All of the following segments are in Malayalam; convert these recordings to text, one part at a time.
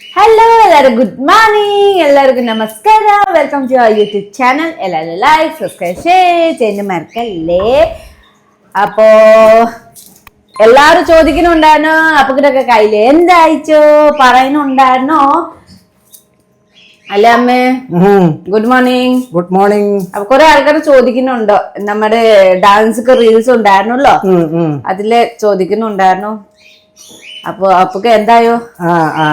ഹലോ എല്ലാവരും ഗുഡ് മോർണിംഗ് എല്ലാവർക്കും നമസ്കാരം. Welcome to our YouTube channel എല്ലാവരും ലൈക്ക് സബ്സ്ക്രൈബ് ഷെയർ ചെയ്യുന്ന മറക്കല്ലേ? അപ്പോ എല്ലാവരും ചോദിക്കുന്നുണ്ടായിരുന്നോ? അപ്പൊക്കിട്ടൊക്കെ കയ്യിൽ എന്തായിച്ചോ? പറയുന്നുണ്ടായിരുന്നോ? അല്ല അമ്മേ? ഗുഡ് മോർണിംഗ് ഗുഡ് മോർണിംഗ് അപ്പൊ കുറെ ആൾക്കാർ ചോദിക്കുന്നുണ്ടോ? നമ്മുടെ ഡാൻസ് റീൽസ് ഉണ്ടായിരുന്നല്ലോ? അതിൽ ചോദിക്കുന്നുണ്ടായിരുന്നു. അപ്പൊ അപ്പൊക്കെ എന്തായോ? ആ ആ.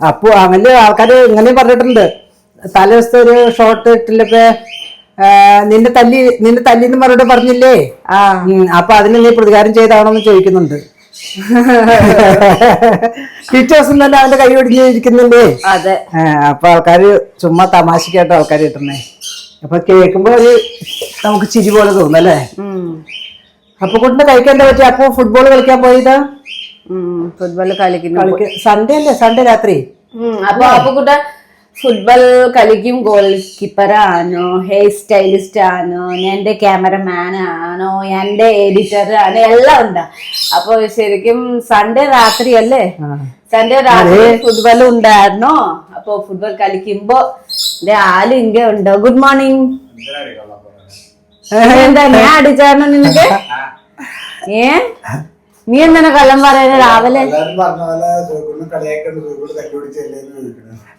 അപ്പൊ അങ്ങനെ ആൾക്കാര് ഇങ്ങനെ പറഞ്ഞിട്ടുണ്ട്. തലേദിവസത്തെ ഒരു ഷോർട്ട് നിന്റെ തല്ലി നിന്നെ തല്ലി തല്ലിന്ന് പറഞ്ഞിട്ട് പറഞ്ഞില്ലേ? ആ. അപ്പൊ അതിന് നീ പ്രതികാരം ചെയ്താണോന്ന് ചോദിക്കുന്നുണ്ട്. ടീച്ചേഴ്സും തന്നെ അവന്റെ കൈ ഒടിഞ്ഞിരിക്കുന്നില്ലേ അതെ. അപ്പൊ ആൾക്കാര് ചുമ്മാ തമാശക്കായിട്ട് ആൾക്കാർ കിട്ടുന്നേ അപ്പൊ കേൾക്കുമ്പോ ഒരു നമുക്ക് ചിരി പോലെ തോന്നുന്നല്ലേ അപ്പൊ കൊണ്ട് കഴിക്കാൻ പറ്റി? അപ്പൊ ഫുട്ബോൾ കളിക്കാൻ പോയതാ? ഫുട്ബോൾ കളിക്കുന്നു കളിക്ക. സൺഡേ അല്ലേ? സൺഡേ രാത്രി? അപ്പൊ അപ്പൊ കൂട്ട ഫുട്ബോൾ കളിക്കും ഗോൾ കീപ്പറാണോ ആണോ ഹെയർ സ്റ്റൈലിസ്റ്റ് ആണോ എന്റെ ക്യാമറമാൻ ആണോ എന്റെ എഡിറ്റർ ആണോ എല്ലാം ഉണ്ട്. അപ്പൊ ശരിക്കും സൺഡേ രാത്രി അല്ലേ? സൺഡേ രാത്രി ഫുട്ബോൾ ഉണ്ടായിരുന്നോ? അപ്പൊ ഫുട്ബോൾ കളിക്കുമ്പോ എന്റെ ആൽ ഇങ്ങനെ ഉണ്ടോ? ഗുഡ് മോർണിംഗ് എന്താ ഞാൻ അടിച്ചായിരുന്നു നിനക്ക്? ഏ? നീ എന്താണ് കള്ളം പറയുന്നത്? രാവിലെ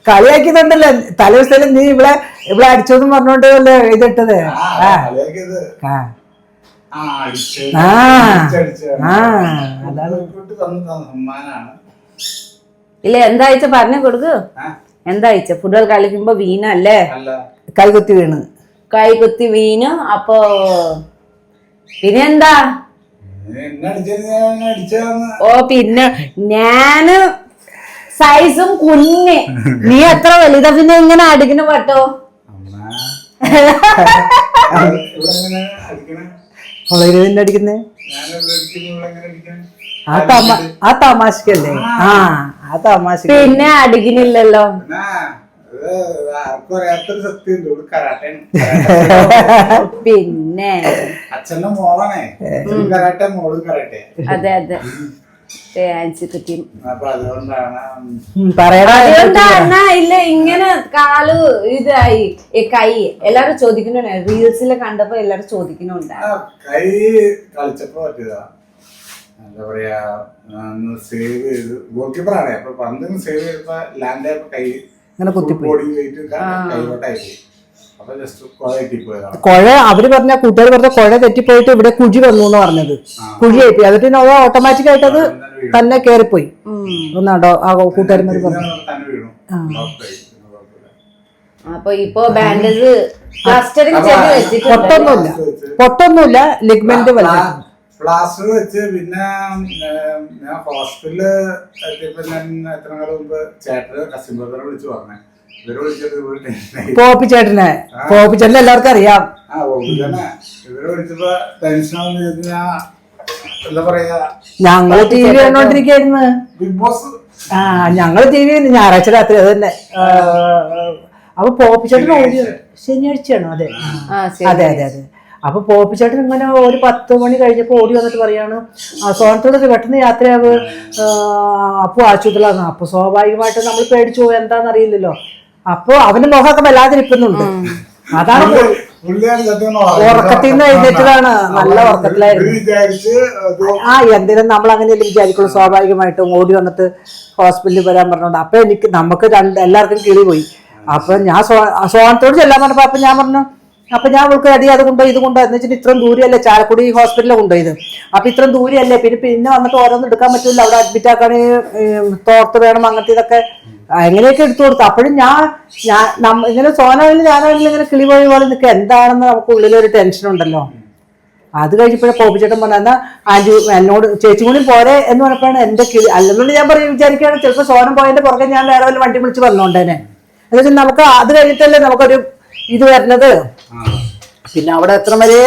കളിയാക്കിയതുണ്ടല്ലോ. തലേ നീ ഇവിടെ ഇവിടെ അടിച്ചോന്ന് പറഞ്ഞോണ്ട് അല്ലേ ഇതിട്ടത് ഇല്ല എന്തായിച്ച പറഞ്ഞു കൊടുക്ക്. എന്തായിച്ച ഫുട്ബോൾ കളിക്കുമ്പോ വീണല്ലേ അല്ല? കൈകുത്തി വീണ്. കൈകുത്തി വീണ്. അപ്പോ പിന്നെ ഓ പിന്നെ ഞാൻ സൈസും കുഞ്ഞ്. നീ എത്ര വലുതാ? പിന്നെ ഇങ്ങനെ അടിക്കണ? പട്ടോ അടിക്കുന്നേ? ആ തമാ ആ തമാശക്കല്ലേ? ആ ആ തമാശ പിന്നെ ഇത് ആർക്കും അറിയാത്തൊരു സത്യം ഉണ്ട് ഇവിടെ കരാട്ടയാണ് പിന്നെ? അച്ഛന്റെ മോളാണേ. അച്ഛനും കരാട്ടെ മോളും കരാട്ടെ. അതെ അതെ. ഇല്ല ഇങ്ങനെ കാൽ ഇതായി. കൈ. എല്ലാരും ചോദിക്കുന്നുണ്ട്? റീൽസിൽ കണ്ടപ്പോ എല്ലാരും ചോദിക്കുന്നുണ്ട്? ആ, കൈ കളിച്ചപ്പോ പറ്റിയതാ. എന്താ പറയാ സേവ് ചെയ്ത് ഗോൾ കീപ്പറാണ് അപ്പൊ പന്തും സേവ് ചെയ്തപ്പോ ലാൻഡ് ആയപ്പോ കൈ ഇങ്ങനെ കുത്തിപ്പോയി. കുഴ അവർ പറഞ്ഞ കൂട്ടുകാർ പറഞ്ഞ കുഴ തെറ്റിപ്പോയിട്ട് ഇവിടെ കുഴി വന്നു എന്ന് പറഞ്ഞത്. കുഴി ആയിപ്പോയി. അതിട്ട് പിന്നെ ഓട്ടോമാറ്റിക് ആയിട്ട് അത് തന്നെ കേറിപ്പോയി. ഒന്നാടോ ആ കൂട്ടുകാരന്മാർ പറഞ്ഞു. അപ്പൊ ഇപ്പൊ ബാൻഡേജ് പൊട്ടൊന്നുമില്ല. പൊട്ടൊന്നുമില്ല. ലിഗ്മെന്റ് വലിച്ചിട്ടുണ്ട് പ്ലാസ്റ്റർ വെച്ച് പിന്നെ ഞാൻ ഹോസ്പിറ്റലിൽ എത്തിയപ്പോ ഞാൻ എത്ര നാൾ മുമ്പ് ചേട്ടന് കസിൻ ബ്രദറെ വിളിച്ചു പറഞ്ഞേ ഇവർ വിളിച്ചത് പോപ്പി ചേട്ടനെ. പോപ്പി ചേട്ടനെ എല്ലാവർക്കും അറിയാം. ആ തന്നെ ഇവർ വിളിച്ചപ്പോ ടെൻഷനാണെന്ന് ചോദിച്ചു ഞാൻ എന്താ പറയാ ഞങ്ങൾ ടി വി കണ്ടോണ്ടിരിക്കായിരുന്നു. ബിഗ് ബോസ് ആ ഞങ്ങൾ ടി വി ഞായറാഴ്ച രാത്രി അത് തന്നെ. അപ്പൊ പോപ്പി ചേട്ടൻ ശനിയാഴ്ചയാണോ? അതെ. അതെ അതെ അതെ. അപ്പൊ പോപ്പിച്ചേട്ടൻ ഇങ്ങനെ ഒരു പത്ത് മണി കഴിഞ്ഞപ്പോൾ ഓടി വന്നിട്ട് പറയാണ് ആ സോണത്തോട് പെട്ടെന്ന് യാത്രയാവ്. അപ്പു ആശുപത്രിയിലാണ് അപ്പൊ സ്വാഭാവികമായിട്ട് നമ്മൾ പേടിച്ചു പോകും എന്താന്ന് അറിയില്ലല്ലോ. അപ്പൊ അവന്റെ മുഖമൊക്കെ വല്ലാതെ ഇരിക്കുന്നുണ്ട് അതാണ് ഉറക്കത്തിന്ന് ഉറക്കത്തിൽ നിന്ന് എഴുന്നേറ്റതാണ്. നല്ല ഉറക്കത്തിലായിരുന്നു. ആ എന്തിനും നമ്മൾ അങ്ങനെയല്ലേ വിചാരിക്കുള്ളൂ. സ്വാഭാവികമായിട്ടും ഓടി വന്നിട്ട് ഹോസ്പിറ്റലിൽ വരാൻ പറഞ്ഞോണ്ട്. അപ്പൊ എനിക്ക് നമുക്ക് രണ്ട് എല്ലാവർക്കും കിളി പോയി അപ്പൊ ഞാൻ സോ- സോണത്തോട് ചെല്ലാൻ പറഞ്ഞപ്പോ അപ്പൊ ഞാൻ പറഞ്ഞു അപ്പൊ ഞാൻ അവൾക്ക് അടി അത് കൊണ്ടോ ഇത് കൊണ്ടോ എന്ന് വെച്ചിട്ട് ഇത്രയും ദൂരെയല്ലേ? ചാലക്കുടി ഹോസ്പിറ്റലിൽ കൊണ്ടുപോയത്. അപ്പൊ ഇത്രയും ദൂരെയല്ലേ? പിന്നെ പിന്നെ വന്നിട്ട് ഓരോന്നും എടുക്കാൻ പറ്റില്ല അവിടെ അഡ്മിറ്റ് ആക്കാണ് തോർത്ത് വേണം അങ്ങനത്തെ ഇതൊക്കെ. എങ്ങനെയൊക്കെ എടുത്തു കൊടുത്തു. അപ്പോഴും ഞാൻ ഞാൻ ഇങ്ങനെ സോനാണെങ്കിലും ഞാനാണെങ്കിലും ഇങ്ങനെ കിളി പോയ പോലെ നിൽക്കുക. എന്താണെന്ന് നമുക്ക് ഉള്ളിലൊരു ടെൻഷൻ ഉണ്ടല്ലോ. അത് കഴിഞ്ഞപ്പോഴേ പോപ്പിച്ചേട്ടൻ പറഞ്ഞു എന്നാ ആന്റി എന്നോട് ചേച്ചി കൂടി പോരെ എന്ന് പറഞ്ഞപ്പോഴാണ് എന്റെ കിളി അല്ലെന്നുകൊണ്ട് ഞാൻ പറയും വിചാരിക്കുകയാണ് ചിലപ്പോൾ സോനം പോയതിന്റെ പുറകെ ഞാൻ വേറെ വല്ല വണ്ടി വിളിച്ച് പറഞ്ഞോണ്ടേനെ. എന്നുവെച്ചാൽ നമുക്ക് അത് കഴിഞ്ഞിട്ടല്ലേ നമുക്കൊരു ഇത് വരുന്നത്. പിന്നെ അവിടെ എത്ര വരെ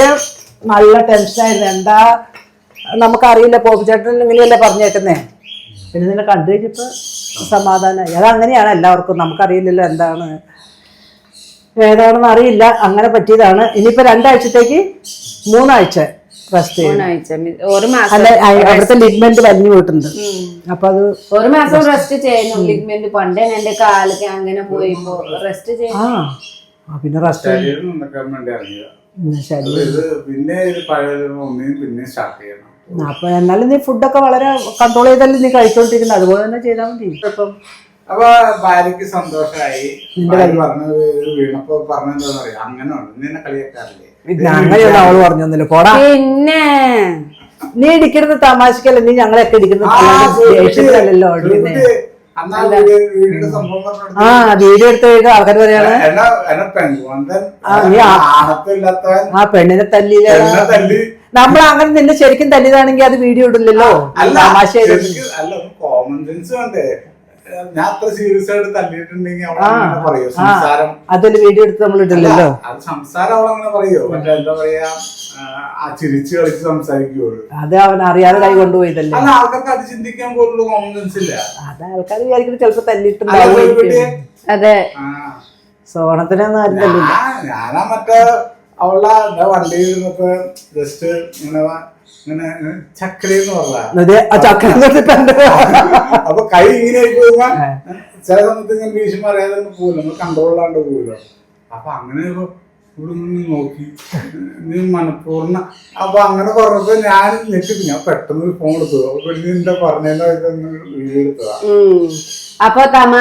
നല്ല ടെൻഷനായിരുന്നു എന്താ നമുക്കറിയില്ല പോപ്പിച്ചേട്ടൻ ഇങ്ങനെയല്ലേ പറഞ്ഞേക്കുന്നേ. പിന്നെ നിന്നെ കണ്ടു കഴിഞ്ഞപ്പോൾ സമാധാനമായി അതങ്ങനെയാണ് എല്ലാവർക്കും. നമുക്കറിയില്ലല്ലോ എന്താണ് ഏതാണെന്ന് അറിയില്ല. അങ്ങനെ പറ്റിയതാണ്. ഇനിയിപ്പോൾ രണ്ടാഴ്ചത്തേക്ക് മൂന്നാഴ്ച റെസ്റ്റ് മൂന്നാഴ്ച. ഒരു മാസം അല്ല അ- അവിടുത്തെ ലിഗ്മെന്റ് വലിഞ്ഞു പോയിട്ടുണ്ട്. അപ്പൊ അത് ഒരു മാസം റെസ്റ്റ് ചെയ്യുന്നു ലിഗ്മെന്റ് പണ്ടേ എന്റെ കാലൊക്കെ അങ്ങനെ പോയിപ്പോ റെസ്റ്റ് ആ, പിന്നെ റെസ്റ്റ് പിന്നെ പിന്നെ സ്റ്റാർട്ട് ചെയ്യണം. അപ്പൊ എന്നാലും നീ ഫുഡൊക്കെ വളരെ കൺട്രോൾ ചെയ്തല്ലേ നീ കഴിച്ചോണ്ടിരിക്കുന്നത് അതുപോലെ തന്നെ ചെയ്താൽ മതി. ഇപ്പം അപ്പൊ ഭാര്യക്ക് സന്തോഷമായി പറഞ്ഞത് വീണപ്പോ പറഞ്ഞെന്താ പറയാ അങ്ങനെ നിന്നെ കളിയാക്കാറില്ലേ? അവൾ പറഞ്ഞൊന്നുമില്ല. പോടാ. പിന്നെ നീ ഇടിക്കുന്നത് തമാശക്കല്ലേ? നീ ഞങ്ങളെയൊക്കെ ഇടിക്കുന്നത് ദേഷ്യത്തിലല്ലോ ആ വീഡിയോ എടുത്ത് കഴിഞ്ഞാൽ ആൾക്കാർ പറയാണ്. ആ, പെണ്ണിനെ തല്ലിയില്ല. തല്ലി. നമ്മൾ അങ്ങനെ നിന്നെ ശരിക്കും തല്ലിയതാണെങ്കിൽ അത് വീഡിയോ ഇടില്ലല്ലോ. തമാശ ഞാൻ അത്ര സീരിയസ് ആയിട്ട് തല്ലിയിട്ടുണ്ടെങ്കിൽ അതിൽ വീഡിയോ എടുത്ത് നമ്മൾ ഇടില്ലല്ലോ. സംസാരം അവളങ്ങനെ പറയോ? മറ്റേ എന്താ പറയാ? ആ, ചിരിച്ച് കളിച്ച് സംസാരിക്കുള്ളൂ. അത് അവൻ അറിയാതെ കൈ കൊണ്ടുപോയതല്ലേ അല്ല ആൾക്കാർക്ക് അത് ചിന്തിക്കാൻ പോലുള്ള കോമൺ സെൻസ് ഇല്ല. അത് ആൾക്കാർ വിചാരിക്കുന്നത് ചിലപ്പോ തല്ലിട്ടുണ്ടാവും അതെ ആ, സോണത്തിനൊന്നും ആരും തല്ലില്ല. ഞാൻ- ഞാനാ മറ്റേ അവളെ എന്താ വണ്ടിയിൽ ഇരുന്നപ്പോ ജസ്റ്റ് ഇങ്ങനെ ചക്കരി എന്ന് പറഞ്ഞ അപ്പൊ കൈ ഇങ്ങനെ പോകുമ്പോ ചില സമയത്ത് ഇങ്ങനെ ഭീഷണി അറിയാതെ പോകില്ല നമ്മൾ കൺട്രോളിലാണ്ട് പോകില്ല അപ്പൊ അങ്ങനെ ഇപ്പൊ ഇവിടെ നോക്കി. മനഃപൂർണ അപ്പൊ അങ്ങനെ പറഞ്ഞപ്പോ ഞാൻ ഞെട്ടിപ്പോ ഞാൻ പെട്ടെന്ന് ഫോൺ എടുത്തു. അപ്പൊ എന്താ ഉം. അപ്പൊ തമ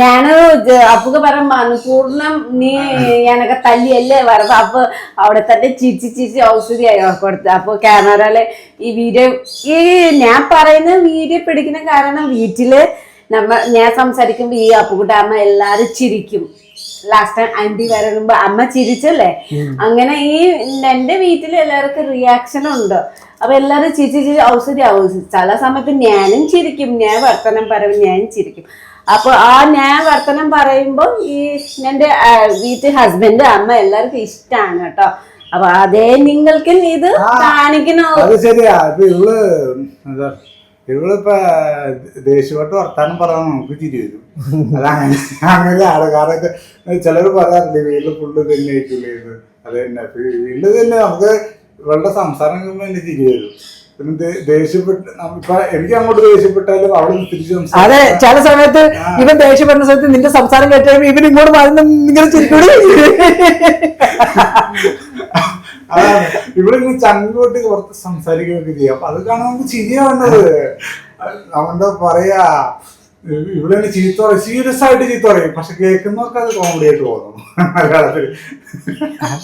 ഞാൻ അപ്പുക്ക് പറ മനഃപൂർണം നീ ഞാനൊക്കെ തല്ലിയല്ലേ വരുന്നത് അപ്പൊ അവിടെ തന്നെ ചിരിച്ച് ചിരിച്ച് ഔഷധിയായി കൊടുത്ത്. അപ്പൊ ക്യാമറയിൽ ഈ വീഡിയോ ഈ ഞാൻ പറയുന്ന വീഡിയോ പിടിക്കുന്ന കാരണം വീട്ടിൽ നമ്മ ഞാൻ സംസാരിക്കുമ്പോ ഈ അപ്പുകുട്ട അമ്മ എല്ലാരും ചിരിക്കും. ലാസ്റ്റ് ടൈം ആന്റി വരുമ്പോ അമ്മ ചിരിച്ചല്ലേ? അങ്ങനെ ഈ എന്റെ വീട്ടിൽ എല്ലാവർക്കും റിയാക്ഷൻ ഉണ്ട്. അപ്പൊ എല്ലാവരും ചിരിച്ച് ചിരി ഔഷധി ആവും ചില സമയത്ത് ഞാനും ചിരിക്കും ഞാൻ വർത്തനം പറയും ഞാനും ചിരിക്കും. അപ്പൊ ആ ഞാൻ വർത്തനം പറയുമ്പോൾ ഈ എന്റെ വീട്ടിൽ ഹസ്ബൻഡ് അമ്മ എല്ലാവർക്കും ഇഷ്ടമാണ് കേട്ടോ. അപ്പൊ അതേ നിങ്ങൾക്കും ഇത് കാണിക്കണോ. അത് ശരിയാ. ഇവളിപ്പോ ദേഷ്യപ്പെട്ട് വർത്താനം പറയാൻ നമുക്ക് ചിരി വരും. അതങ്ങനെ അങ്ങനെ അങ്ങനെയാണ് കാരണം ചിലർ പറയാറില്ല വീട്ടിൽ ഫുള്ള് തന്നെ ആയിട്ടില്ലേ ഇത്? അത് തന്നെ. വീട്ടിൽ തന്നെ നമുക്ക് ഇവളുടെ സംസാരം കേൾക്കുമ്പോ തന്നെ ചിരി വരും. പിന്നെ ദേ- ദേഷ്യപ്പെട്ട് നമ്മ- ഇപ്പൊ എനിക്ക് അങ്ങോട്ട് ദേഷ്യപ്പെട്ടാലും അവിടെ തിരിച്ച് അതെ ചില സമയത്ത് ഇവൻ ദേഷ്യപ്പെടുന്ന സമയത്ത് നിന്റെ സംസാരം കേട്ടാൽ ഇവൻ ഇങ്ങോട്ട് മാറുന്ന നിങ്ങൾ ഇങ്ങനെ ചിരിക്കൂടി. അതാണ്. ഇവിടെ ഇങ്ങനെ ചങ്ങോട്ട് പുറത്ത് സംസാരിക്കുകയൊക്കെ ചെയ്യാം. അപ്പൊ അത് കാണാൻ നമുക്ക് ചിരിയാവേണ്ടത് നമ്മുടെ പറയാ ഇവിടെ തന്നെ ചീത്ത പറയും. സീരിയസ് ആയിട്ട് ചീത്ത പറയും. പക്ഷെ കേൾക്കുന്നവർക്ക് അത് കോമഡി ആയിട്ട് തോന്നും. മലയാളത്തിൽ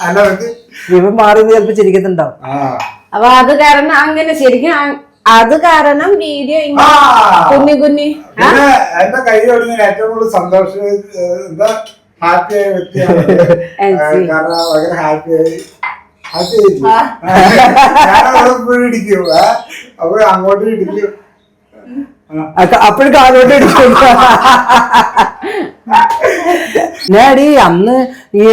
അല്ല ഇവൻ മാറി ചിലപ്പോ ചിരിക്കുന്നുണ്ടാവും ആ. അപ്പൊ അത് കാരണം അങ്ങനെ ശരിക്കും അത് കാരണം വീഡിയോ കുഞ്ഞി കുഞ്ഞി എന്റെ കൈ കഴിഞ്ഞ ഏറ്റവും കൂടുതൽ സന്തോഷം എന്താ ഹാപ്പിയായ ആയ വ്യക്തിയാണ് കാരണം ഭയങ്കര ഹാപ്പി ഞാനവിടെ ഇടിക്കും? അപ്പൊ അങ്ങോട്ട് ഇടിക്കും. ആ. അപ്പോഴും കാലോട്ട് ഇടിക്കും. ഞാടി അന്ന് ഈ.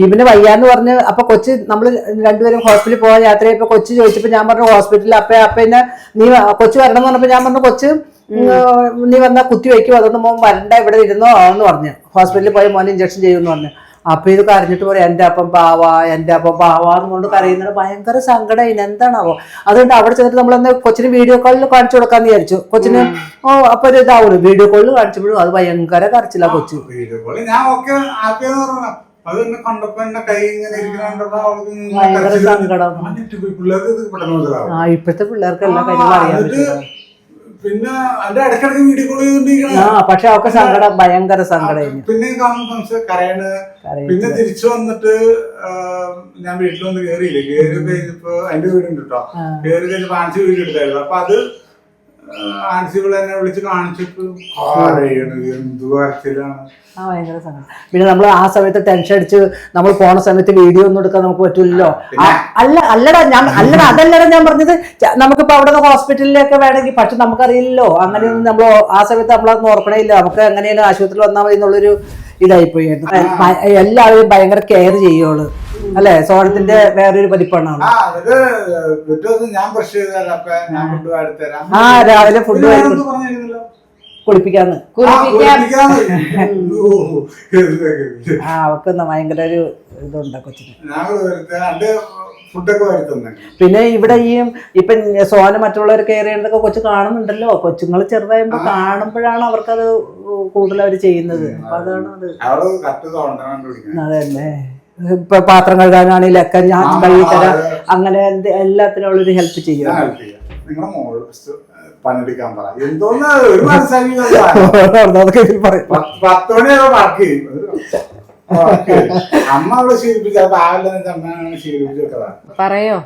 ഇവന് വയ്യാന്ന് പറഞ്ഞ് അപ്പൊ കൊച്ചി നമ്മൾ രണ്ടുപേരും ഹോസ്പിറ്റലിൽ പോകാൻ യാത്ര ചെയ്തപ്പോ കൊച്ചു ചോദിച്ചപ്പോ ഞാൻ പറഞ്ഞു ഹോസ്പിറ്റലിൽ അപ്പൊ അപ്പൊ എന്നെ നീ കൊച്ചു വരണം എന്ന് പറഞ്ഞപ്പോ ഞാൻ പറഞ്ഞു കൊച്ച് നീ വന്നാ കുത്തി വെക്കും അതൊന്നും മോൻ വരണ്ട ഇവിടെ ഇരുന്നോ എന്ന് പറഞ്ഞു. ഹോസ്പിറ്റലിൽ പോയി മോനെ ഇഞ്ചക്ഷൻ ചെയ്യുമെന്ന് പറഞ്ഞു. അപ്പൊ ഇത് കരഞ്ഞിട്ട് പറയും എന്റെ അപ്പം പാവ എന്റെ അപ്പം പാവ എന്ന് കൊണ്ട് കരയുന്നത് ഭയങ്കര സങ്കടം ഇനി എന്താണാവോ? അതുകൊണ്ട് അവിടെ ചെന്നിട്ട് നമ്മളന്ന് കൊച്ചിന് വീഡിയോ കോളിൽ കാണിച്ചു കൊടുക്കാന്ന് വിചാരിച്ചു. കൊച്ചിന് ഓ അപ്പൊ ഒരു ഇതാവുള്ളൂ വീഡിയോ കോളിൽ കാണിച്ചപ്പോഴും അത് ഭയങ്കര കരച്ചില്ല കൊച്ചു. വീഡിയോ കോൾ ഞാൻ ഓക്കെ ഹാപ്പി എന്ന് പറഞ്ഞു അത് എന്നെ കണ്ടപ്പോ എന്റെ കൈ ഇങ്ങനെ ഇരിക്കുന്ന കണ്ടപ്പോ അവൾക്ക് ഇങ്ങനെ ഭയങ്കര കരച്ചിൽ സങ്കടം. ആ, ഞെട്ടിപ്പോയി. പിള്ളേർക്ക് ഇത് പെട്ടെന്ന് മനസ്സിലാവും. ആ ഇപ്പോഴത്തെ പിള്ളേർക്ക് എല്ലാ കാര്യങ്ങളും അറിയാം അറിയാൻ പറ്റും. പിന്നെ അതിന്റെ ഇടക്കിടക്ക് വീഡിയോ കോൾ ചെയ്തോണ്ടിരിക്കണ ആ പക്ഷെ അവർക്ക് സങ്കടം ഭയങ്കര സങ്കടം പിന്നെ കരയാണ്. പിന്നെ തിരിച്ചു വന്നിട്ട് ഞാൻ വീട്ടിൽ വന്ന് കേറിയില്ലേ? കേറി കഴിഞ്ഞപ്പോ അതിന്റെ വീടുണ്ട് കേട്ടോ കേറി കഴിഞ്ഞപ്പോ ആൻസി വീട് എടുത്തായിരുന്നു. അപ്പൊ അത് എന്നെ വിളിച്ച് എന്തു ആ ഭയങ്കര സങ്കടം. പിന്നെ നമ്മൾ ആ സമയത്ത് ടെൻഷൻ അടിച്ച് നമ്മൾ പോണ സമയത്ത് വീഡിയോ ഒന്നും എടുക്കാൻ നമുക്ക് പറ്റില്ലല്ലോ. ആ, അല്ല അല്ലടാ ഞാൻ അല്ലടാ അതല്ലടാ ഞാൻ പറഞ്ഞത്. ച- നമുക്കിപ്പോ അവിടെ നിന്ന് ഹോസ്പിറ്റലിലൊക്കെ വേണമെങ്കിൽ പക്ഷെ നമുക്കറിയില്ലല്ലോ. അങ്ങനെയൊന്നും നമ്മൾ ആ സമയത്ത് നമ്മളതൊന്നും ഓർക്കണേ ഇല്ല നമുക്ക് എങ്ങനെയാലും ആശുപത്രിയിൽ വന്നാൽ മതി എന്നുള്ളൊരു ഇതായിപ്പോയി. എല്ലാവരും ഭയങ്കര കെയർ ചെയ്യുള്ളൂ അല്ലെ? സോണത്തിന്റെ വേറൊരു പതിപ്പാണ് ആ രാവിലെ ഫുഡ് കുളിപ്പിക്കാന്ന്. ആ, അവർക്ക് ഭയങ്കര ഒരു ഇതുണ്ട് കൊച്ചിന്. പിന്നെ ഇവിടെ ഈ ഇപ്പൊ സോന മറ്റുള്ളവർ ചെയ്യുന്നതൊക്കെ കൊച്ചു കാണുന്നുണ്ടല്ലോ. കൊച്ചുങ്ങൾ ചെറുതായപ്പോ കാണുമ്പോഴാണ് അവർക്കത് കൂടുതൽ അവർ ചെയ്യുന്നത് അപ്പൊ അതാണ് അത്. അതന്നെ. ഇപ്പൊ പാത്രം കഴുകാനാണെങ്കിലും ഒക്കെ ഞാൻ കഴുകി തരാം. അങ്ങനെ എല്ലാത്തിനും ഉള്ളൊരു ഹെൽപ്പ് ചെയ്യും. നിങ്ങളുടെ. മോൾ പണിയെടുക്കാൻ പറ. എന്തോന്ന്? ഒരു മനസ്സിലാക്കി പറയും. പത്ത് മണിയാകുമ്പോ വർക്ക് ചെയ്യും. വർക്ക് ചെയ്യും. അമ്മ അവളെ ശീലിപ്പിച്ച രാവിലെ അമ്മയാണ് ശീലിപ്പിച്ചതാ പറയോ?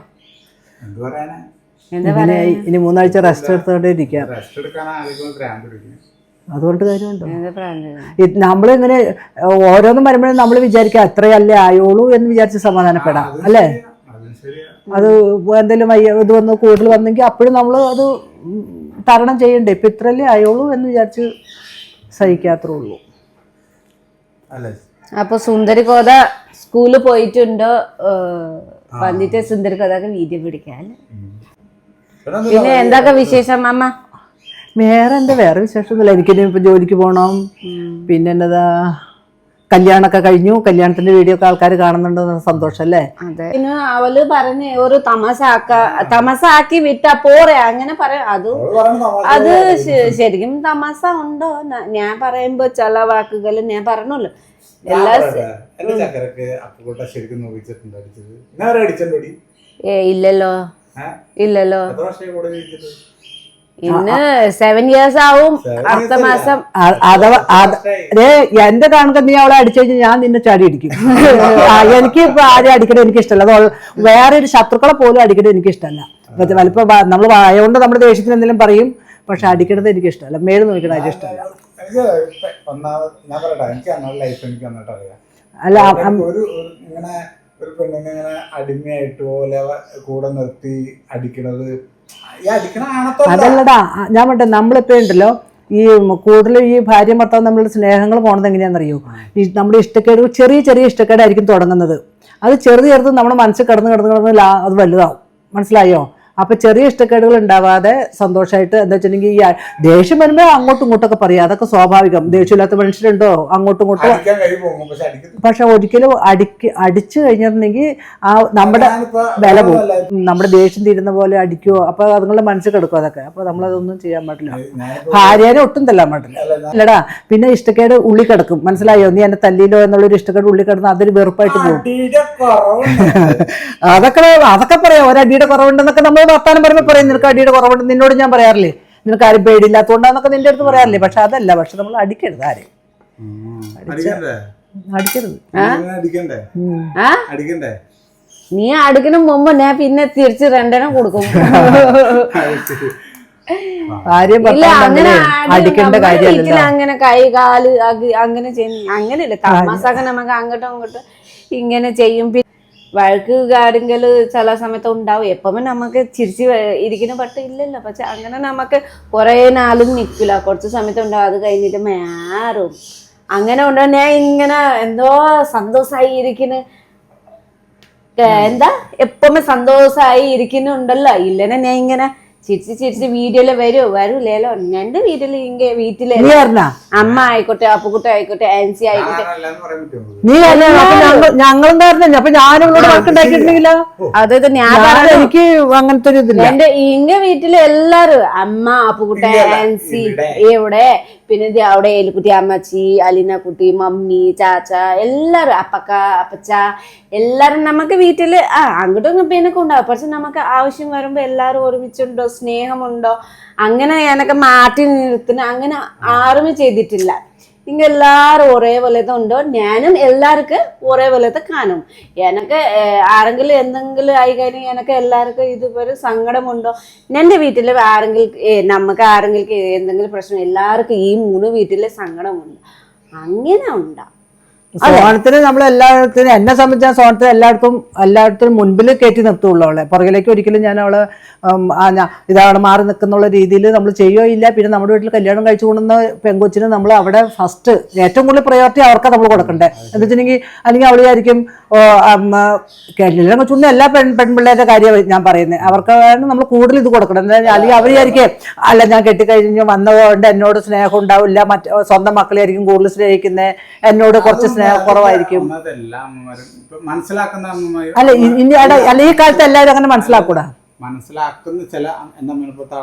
എന്ത് പറയാനാ? എന്താ ഇങ്ങനെ ഇനി മൂന്നാഴ്ച റെസ്റ്റ് എടുത്തോണ്ടേ ഇരിക്കാം. റെസ്റ്റ് എടുക്കാൻ ആരെങ്കിലും പിടിക്കും. അതുകൊണ്ട് കാര്യമുണ്ടോ? നമ്മളിങ്ങനെ ഓരോന്നും വരുമ്പോഴും നമ്മൾ വിചാരിക്കുക അത്രയല്ലേ ആയോളൂ എന്ന് വിചാരിച്ച് സമാധാനപ്പെടാം അല്ലേ? അത് എന്തെങ്കിലും ഇത് വന്ന് കൂടുതൽ വന്നെങ്കിൽ അപ്പോഴും നമ്മൾ അത് തരണം ചെയ്യണ്ടേ? ഇപ്പം ഇത്രയല്ലേ ആയോളൂ എന്ന് വിചാരിച്ച് സഹിക്കാത്രേ ഉള്ളൂ. അല്ലേ. അപ്പൊ സുന്ദരി കോത സ്കൂളിൽ പോയിട്ടുണ്ടോ വന്നിട്ട് സുന്ദരി കോതൊക്കെ വീഡിയോ പിടിക്കാൻ. പിന്നെ എന്തൊക്കെ വിശേഷം അമ്മ? വേറെ എന്താ വേറെ വിശേഷമൊന്നുമില്ല. എനിക്കിനി ഇപ്പം ജോലിക്ക് പോകണം പിന്നെ എന്നതാ കല്യാണമൊക്കെ കഴിഞ്ഞു. കല്യാണത്തിന്റെ വീഡിയോ ഒക്കെ ആൾക്കാർ കാണുന്നുണ്ടെന്ന് സന്തോഷമല്ലേ അതെ. പിന്നെ അവൾ പറഞ്ഞ ഒരു തമസാക്ക തമസാക്കി തമാശ ആക്കി വിട്ട പോരെ. അങ്ങനെ പറയാം. അത് അത് ശരിക്കും തമസ ഉണ്ടോ? ഞാൻ പറയുമ്പോ ചില വാക്കുകൾ ഞാൻ പറഞ്ഞല്ലോ എല്ലാ ഇല്ലല്ലോ. ഇല്ലല്ലോ എത്ര വർഷം കൂടെ ജയിച്ചിട്ട് ഇന്ന് സെവൻ ഇയേഴ്സ് ആവും. അടുത്ത മാസം അതെ അഥവാ എന്റെ കാണുക നീ അവളെ അടിച്ചു കഴിഞ്ഞാൽ ഞാൻ നിന്നെ ചാടി അടിക്കും. എനിക്ക് ഇപ്പൊ ആരെയും അടിക്കണത് എനിക്ക് ഇഷ്ടമല്ല അത് വേറെ ഒരു ശത്രുക്കളെ പോലും അടിക്കണത് എനിക്ക് ഇഷ്ടമല്ല വലിപ്പം നമ്മൾ വായകൊണ്ട് നമ്മുടെ ദേഷ്യത്തിന് എന്തെങ്കിലും പറയും പക്ഷെ അടിക്കണത് എനിക്ക് ഇഷ്ടമല്ല മേട് നോക്കണത് എനിക്ക് ഇഷ്ടമല്ല എനിക്ക് ഞാൻ പറയട്ടെ എനിക്ക് അങ്ങനെ ലൈഫ് എനിക്ക് വന്നിട്ട് അറിയാം. അല്ല ഒരു ഒരു ഇങ്ങനെ ഒരു പെണ്ണിനെ ഇങ്ങനെ അടിമയായിട്ട് പോലെ കൂടെ നിർത്തി അടിക്കണത് അതല്ലടാ ഞാൻ പറഞ്ഞ നമ്മളിപ്പോ ഉണ്ടല്ലോ ഈ കൂടുതലും ഈ ഭാര്യ ഭർത്താവ് നമ്മളുടെ സ്നേഹങ്ങൾ പോണത് എങ്ങനെയാണെന്നറിയോ? ഈ നമ്മുടെ ഇഷ്ടക്കേട് ചെറിയ ചെറിയ ഇഷ്ടക്കേടായിരിക്കും തുടങ്ങുന്നത്. അത് ചെറുത് ചെറുത് നമ്മുടെ മനസ്സിൽ കിടന്ന് കിടന്ന് കിടന്ന് അത് വലുതാവും. മനസ്സിലായോ? അപ്പൊ ചെറിയ ഇഷ്ടക്കേടുകൾ ഉണ്ടാവാതെ സന്തോഷമായിട്ട് എന്താ വെച്ചിട്ടുണ്ടെങ്കിൽ ഈ ദേഷ്യം വരുമ്പോൾ അങ്ങോട്ടും ഇങ്ങോട്ടൊക്കെ പറയാം. അതൊക്കെ സ്വാഭാവികം. ദേഷ്യമില്ലാത്ത മനുഷ്യരുണ്ടോ? അങ്ങോട്ടും ഇങ്ങോട്ടും. പക്ഷെ ഒരിക്കലും അടിക്ക് അടിച്ചു കഴിഞ്ഞിട്ടുണ്ടെങ്കിൽ ആ നമ്മുടെ വില പോകും. നമ്മുടെ ദേഷ്യം തീരുന്ന പോലെ അടിക്കുവോ? അപ്പൊ അതുങ്ങളുടെ മനസ്സിൽ കിടക്കും അതൊക്കെ. അപ്പൊ നമ്മളതൊന്നും ചെയ്യാൻ പാടില്ല. ഭാര്യനെ ഒട്ടും തല്ലാൻ പാടില്ല. അല്ലടാ പിന്നെ ഇഷ്ടക്കേട് ഉള്ളി കിടക്കും. മനസ്സിലായോ? നീ എന്നെ തല്ലിയില്ലോ എന്നുള്ളൊരു ഇഷ്ടക്കേട് ഉള്ളി കിടന്ന് അതൊരു വെറുപ്പായിട്ട് പോകും. അതൊക്കെ അതൊക്കെ പറയാം. ഒരടിയുടെ കുറവുണ്ടെന്നൊക്കെ നമ്മൾ വർത്താനം പറയുമ്പോൾ പറയും നിനക്ക് അടിയുടെ കുറവുണ്ട്. നിന്നോട് ഞാൻ പറയാറില്ലേ നിനക്ക് ആരും പേടിയില്ലാത്തതുകൊണ്ടാന്നൊക്കെ നിന്റെ അടുത്ത് പറയാറില്ലേ? പക്ഷെ അതല്ല പക്ഷെ നമ്മൾ അടിക്കരുത് ആരെയും. അടിക്കണ്ടേ അടിക്കരുത്. ഇങ്ങനെ അടിക്കണ്ടേ? ആ? അടിക്കണ്ടേ? നീ അടുക്കിന് മുമ്പ് ഞാൻ പിന്നെ തിരിച്ച് രണ്ടെണ്ണം കൊടുക്കും. ഇല്ല അങ്ങനെ അങ്ങനെ കൈ കാൽ അങ്ങനെ ചെയ്യുന്ന അങ്ങനെയല്ല തമാസൊക്കെ നമുക്ക് അങ്ങോട്ടും അങ്ങോട്ടും ഇങ്ങനെ ചെയ്യും. പിന്നെ വഴക്ക് കാര്യങ്ങൾ ചില സമയത്ത് ഉണ്ടാവും. എപ്പോഴും നമുക്ക് ചിരിച്ച് ഇരിക്കുന്ന പട്ട് ഇല്ലല്ലോ. പക്ഷെ അങ്ങനെ നമുക്ക് കുറേ നാളും നിൽക്കില്ല കുറച്ച് സമയത്ത് ഉണ്ടാവും. അത് കഴിഞ്ഞിട്ട് മാറും. അങ്ങനെ ഉണ്ടോ ഞാൻ ഇങ്ങനെ എന്തോ സന്തോഷമായി ഇരിക്കുന്നു. എന്താ? എപ്പോഴും സന്തോഷമായി ഇരിക്കുന്നുണ്ടല്ലോ. ഇല്ലനെ ഞാൻ ഇങ്ങനെ ചിരിച്ച് ചിരിച്ച് വീഡിയോയിൽ വരൂ വരൂലേലോ എന്റെ വീട്ടിൽ ഇങ്ങ വീട്ടിൽ നീ അമ്മ ആയിക്കോട്ടെ അപ്പുക്കുട്ടി ആയിക്കോട്ടെ ആൻസി ആയിക്കോട്ടെ. നീ ഞങ്ങളും അപ്പൊ ഞാനും അതായത് ഞാൻ പറഞ്ഞു എനിക്ക് അങ്ങനത്തെ ഒരു ഇതില്ല. എന്റെ ഇങ്ങ വീട്ടിൽ എല്ലാരും അമ്മ അപ്പുകുട്ടി ആൻസി ഇവിടെ. പിന്നെ അവിടെ എലിക്കുട്ടി അമ്മച്ചി അലീനക്കുട്ടി മമ്മി ചാച്ച എല്ലാരും അപ്പക്ക അപ്പച്ച എല്ലാരും നമുക്ക് വീട്ടിൽ ആ അങ്ങോട്ടും ഇങ്ങോട്ടും ഉണ്ടാവും. പക്ഷെ നമുക്ക് ആവശ്യം വരുമ്പോൾ എല്ലാരും ഒരുമിച്ചുണ്ടോ സ്നേഹമുണ്ടോ? അങ്ങനെ എനക്ക് മാറ്റി നിർത്തുന്ന അങ്ങനെ ആരും ചെയ്തിട്ടില്ല. ഇങ്ങ എല്ലാവരും ഒരേപോലത്തെ ഉണ്ടോ? ഞാനും എല്ലാവർക്കും ഒരേപോലത്തെ കാണും. എനക്ക് ആരെങ്കിലും എന്തെങ്കിലും ആയി കഴിഞ്ഞാൽ എനക്ക് എല്ലാവർക്കും ഇതുപോലെ സങ്കടമുണ്ടോ? എന്റെ വീട്ടിൽ ആരെങ്കിലും നമുക്ക് ആരെങ്കിലും എന്തെങ്കിലും പ്രശ്നം എല്ലാവർക്കും ഈ മൂന്ന് വീട്ടിലെ സങ്കടമുണ്ട്. അങ്ങനെ ഉണ്ടാ സോണത്തിന് നമ്മൾ എല്ലായിടത്തും എന്നെ സംബന്ധിച്ച സോണത്തിന് എല്ലായിടത്തും എല്ലായിടത്തും മുൻപിൽ കയറ്റി നിർത്തുള്ളൂ അവളെ. പുറകിലേക്ക് ഒരിക്കലും ഞാൻ അവളെ ഇതാണ് മാറി നിൽക്കുന്നുള്ള രീതിയിൽ നമ്മൾ ചെയ്യോ ഇല്ല. പിന്നെ നമ്മുടെ വീട്ടിൽ കല്യാണം കഴിച്ചു കൊണ്ടുവന്ന പെങ്കൊച്ചിന് നമ്മൾ അവിടെ ഫസ്റ്റ് ഏറ്റവും കൂടുതൽ പ്രയോറിറ്റി അവർക്ക് നമ്മൾ കൊടുക്കണ്ടേ. എന്ന് വെച്ചിട്ടുണ്ടെങ്കിൽ അല്ലെങ്കിൽ അവൾ വിചാരിക്കും കല്യാണം കഴിച്ചുകൊണ്ട് എല്ലാ പെൺ പെൺപിള്ളേരുടെ കാര്യമാണ് ഞാൻ പറയുന്നത് അവർക്ക് നമ്മൾ കൂടുതൽ ഇത് കൊടുക്കണം എന്താ അല്ലെങ്കിൽ അവർ വിചാരിക്കും അല്ല ഞാൻ കെട്ടിക്കഴിഞ്ഞ് വന്നതുകൊണ്ട് എന്നോട് സ്നേഹം ഉണ്ടാവില്ല. മറ്റ് സ്വന്തം മക്കളെ ആയിരിക്കും കൂടുതൽ സ്നേഹിക്കുന്നത് എന്നോട് കുറച്ച് സ്നേഹക്കുറവായിരിക്കും മനസ്സിലാക്കുന്ന അല്ല ഇനി അല്ല ഈ കാലത്ത് എല്ലാവരും അങ്ങനെ മനസ്സിലാക്കൂടാ? മനസ്സിലാക്കുന്ന ചില എന്താ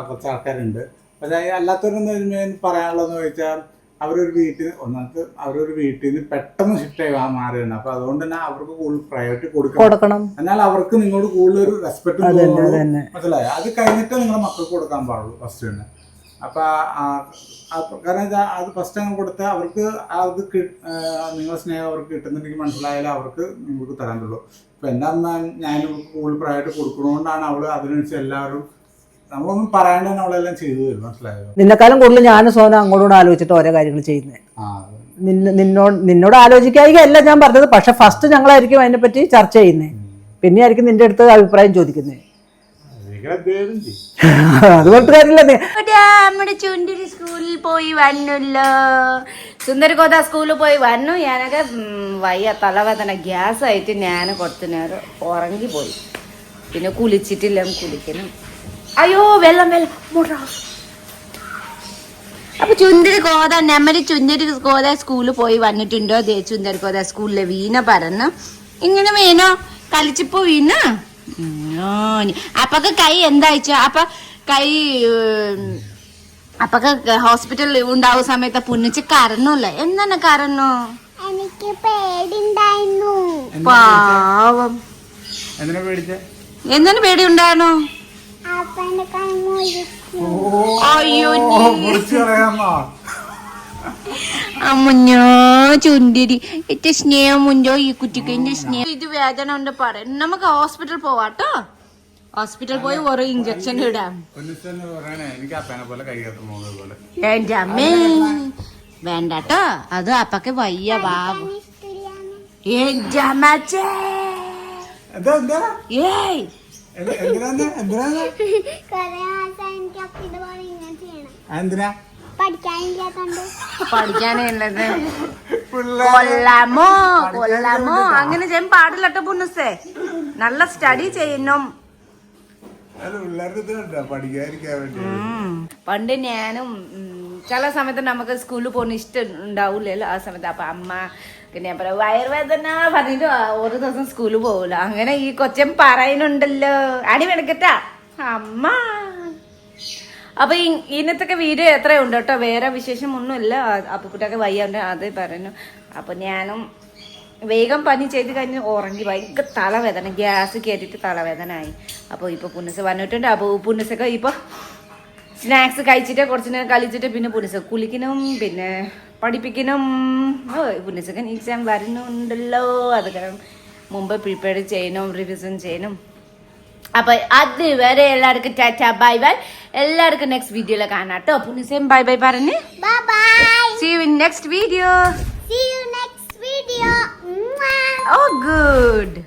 കുറച്ച് ആൾക്കാരുണ്ട്. പക്ഷേ അല്ലാത്തവരൊന്നും പറയാനുള്ളതെന്ന് ചോദിച്ചാൽ അവരൊരു വീട്ടിൽ ഒന്നാമത് അവരൊരു വീട്ടിൽ നിന്ന് പെട്ടെന്ന് ഷിഫ്റ്റ് ആയി മാറിയാണ് അപ്പൊ അതുകൊണ്ട് തന്നെ അവർക്ക് കൂടുതൽ പ്രയോറിറ്റി കൊടുക്കണം. കൊടുക്കണം. എന്നാൽ അവർക്ക് നിങ്ങളോട് കൂടുതൽ ഒരു റെസ്പെക്ട് മനസ്സിലായി? അത് കഴിഞ്ഞിട്ട് നിങ്ങളുടെ മക്കൾക്ക് കൊടുക്കാൻ പാടുള്ളൂ ഫസ്റ്റ് തന്നെ. അപ്പൊ കാരണം ഇത് അത് ഫസ്റ്റ് അങ്ങ് കൊടുത്ത അവർക്ക് അത് നിങ്ങളുടെ സ്നേഹം അവർക്ക് കിട്ടുന്നുണ്ടെങ്കിൽ മനസ്സിലായാലും അവർക്ക് നിങ്ങൾക്ക് തരാൻ പറ്റുള്ളൂ ഇപ്പം എന്റെ അമ്മ ഞാൻ കൂടുതൽ പ്രായമായിട്ട് കൊടുക്കണോണ്ടാണ് അവൾ അതിനനുസരിച്ച് എല്ലാവരും നമ്മളൊന്നും പറയാണ്ട് തന്നെ അവളെല്ലാം ചെയ്തു തരും മനസ്സിലായോ? നിന്നെക്കാളും കൂടുതൽ ഞാനും സോന അങ്ങോട്ടും ആലോചിച്ചിട്ട് ഓരോ കാര്യങ്ങൾ ചെയ്യുന്നത് നിന്നോട് നിന്നോട് ആലോചിക്കായിരിക്കും അല്ല ഞാൻ പറഞ്ഞത് പക്ഷെ ഫസ്റ്റ് ഞങ്ങളായിരിക്കും അതിനെപ്പറ്റി ചർച്ച ചെയ്യുന്നത് പിന്നെ ആയിരിക്കും നിന്റെ അടുത്ത് അഭിപ്രായം ചോദിക്കുന്നത് അതുകൊണ്ട് കാര്യമില്ല. ചുണ്ടിരി സ്കൂളിൽ പോയി വന്നല്ലോ. സുന്ദരകോത സ്കൂളിൽ പോയി വന്നു. ഞാനൊക്കെ വയ്യ തലവേദന ഗ്യാസ് ആയിട്ട് ഞാൻ കുറച്ച് നേരം ഉറങ്ങി പോയി. പിന്നെ കുളിച്ചിട്ടില്ല കുളിക്കണം. അയ്യോ വെള്ളം വെള്ളം. അപ്പൊ ചുന്ദരി കോത നമ്മുടെ ചുന്ദരി കോത സ്കൂളിൽ പോയി വന്നിട്ടുണ്ടോ? ദേ ചുന്ദരി കോത സ്കൂളിലെ വീണ പറഞ്ഞു ഇങ്ങനെ വീണോ? കളിച്ചപ്പോ വീണ? അപ്പൊക്കെ കൈ എന്തായിച്ച? അപ്പൊ കൈ അപ്പൊക്കെ ഹോസ്പിറ്റലിൽ ഉണ്ടാവുന്ന സമയത്ത് പുന്നിച്ച് കരഞ്ഞല്ലേ? എന്താണ് കരഞ്ഞു? എനിക്ക് പേടിണ്ടായിരുന്നു പാവം. എന്തിനാ പേടി ഉണ്ടായിരുന്നു അപ്പന്റെ കൈ അയ്യോ അമ്മഞ്ഞോ ചുണ്ടിരി. എന്റെ സ്നേഹം മുഞ്ചോ ഈ കുട്ടിക്ക് എന്റെ സ്നേഹം. ഇത് വേദന ഉണ്ട് പറയാം. നമുക്ക് ഹോസ്പിറ്റൽ പോവാട്ടോ ഹോസ്പിറ്റൽ പോയി ഓരോ ഇഞ്ചക്ഷൻ ഇടാം. എന്റെ അമ്മേ. വേണ്ടട്ടോ അത് അപ്പൊക്കെ വയ്യ ബാബു എന്റെ അമ്മച്ചേ ഏയ്. എന്തിനാ? പിള്ളേർ കൊല്ലാമോ കൊല്ലാമോ അങ്ങനെ ചെയ്യാൻ പാടില്ലട്ടോ പുണ്ണസേ നല്ല സ്റ്റഡി ചെയ്യണം. പണ്ട് ഞാനും ചില സമയത്ത് നമുക്ക് സ്കൂളിൽ പോകുന്ന ഇഷ്ടം ഉണ്ടാവില്ലല്ലോ ആ സമയത്ത് അപ്പൊ അമ്മ പിന്നെ പറയാം വയറുവേദന പറഞ്ഞിട്ട് ഒരു ദിവസം സ്കൂളിൽ പോകില്ല അങ്ങനെ ഈ കൊച്ചൻ പറയുന്നുണ്ടല്ലോ. അടി മെനക്കട്ടാ. അമ്മ. അപ്പൊ ഇന്നത്തെ വീഡിയോ എത്രയുണ്ട് കേട്ടോ? വേറെ വിശേഷം ഒന്നുമില്ല അപ്പുക്കുട്ടൊക്കെ വയ്യാണ്ട് അത് പറഞ്ഞു. അപ്പൊ ഞാനും വേഗം പനി ചെയ്ത് കഴിഞ്ഞ് ഉറങ്ങി. ഭയങ്കര തലവേദന. ഗ്യാസ് കയറ്റിട്ട് തലവേദന ആയി. അപ്പോൾ ഇപ്പോൾ പുനസ് വന്നിട്ടുണ്ട് അപ്പോൾ പുനസൊക്കെ ഇപ്പോൾ സ്നാക്സ് കഴിച്ചിട്ട് കുറച്ച് നേരം കളിച്ചിട്ട് പിന്നെ പുനസ് കുളിക്കണം പിന്നെ പഠിപ്പിക്കണം ഓ പുന്നസക്കൻ എക്സാം വരുന്നുണ്ടല്ലോ. അത് കാരണം മുമ്പ് പ്രിപ്പയർ ചെയ്യണം റിവിഷൻ ചെയ്യണം. അപ്പൊ അതുവരെ എല്ലാവർക്കും ടാറ്റ ബൈ ബൈ എല്ലാവർക്കും നെക്സ്റ്റ് വീഡിയോയിൽ കാണാം കേട്ടോ പുന്നസയും ബൈ ബൈ പറഞ്ഞ് bye bye see you in next video see you next video Mwah. Oh good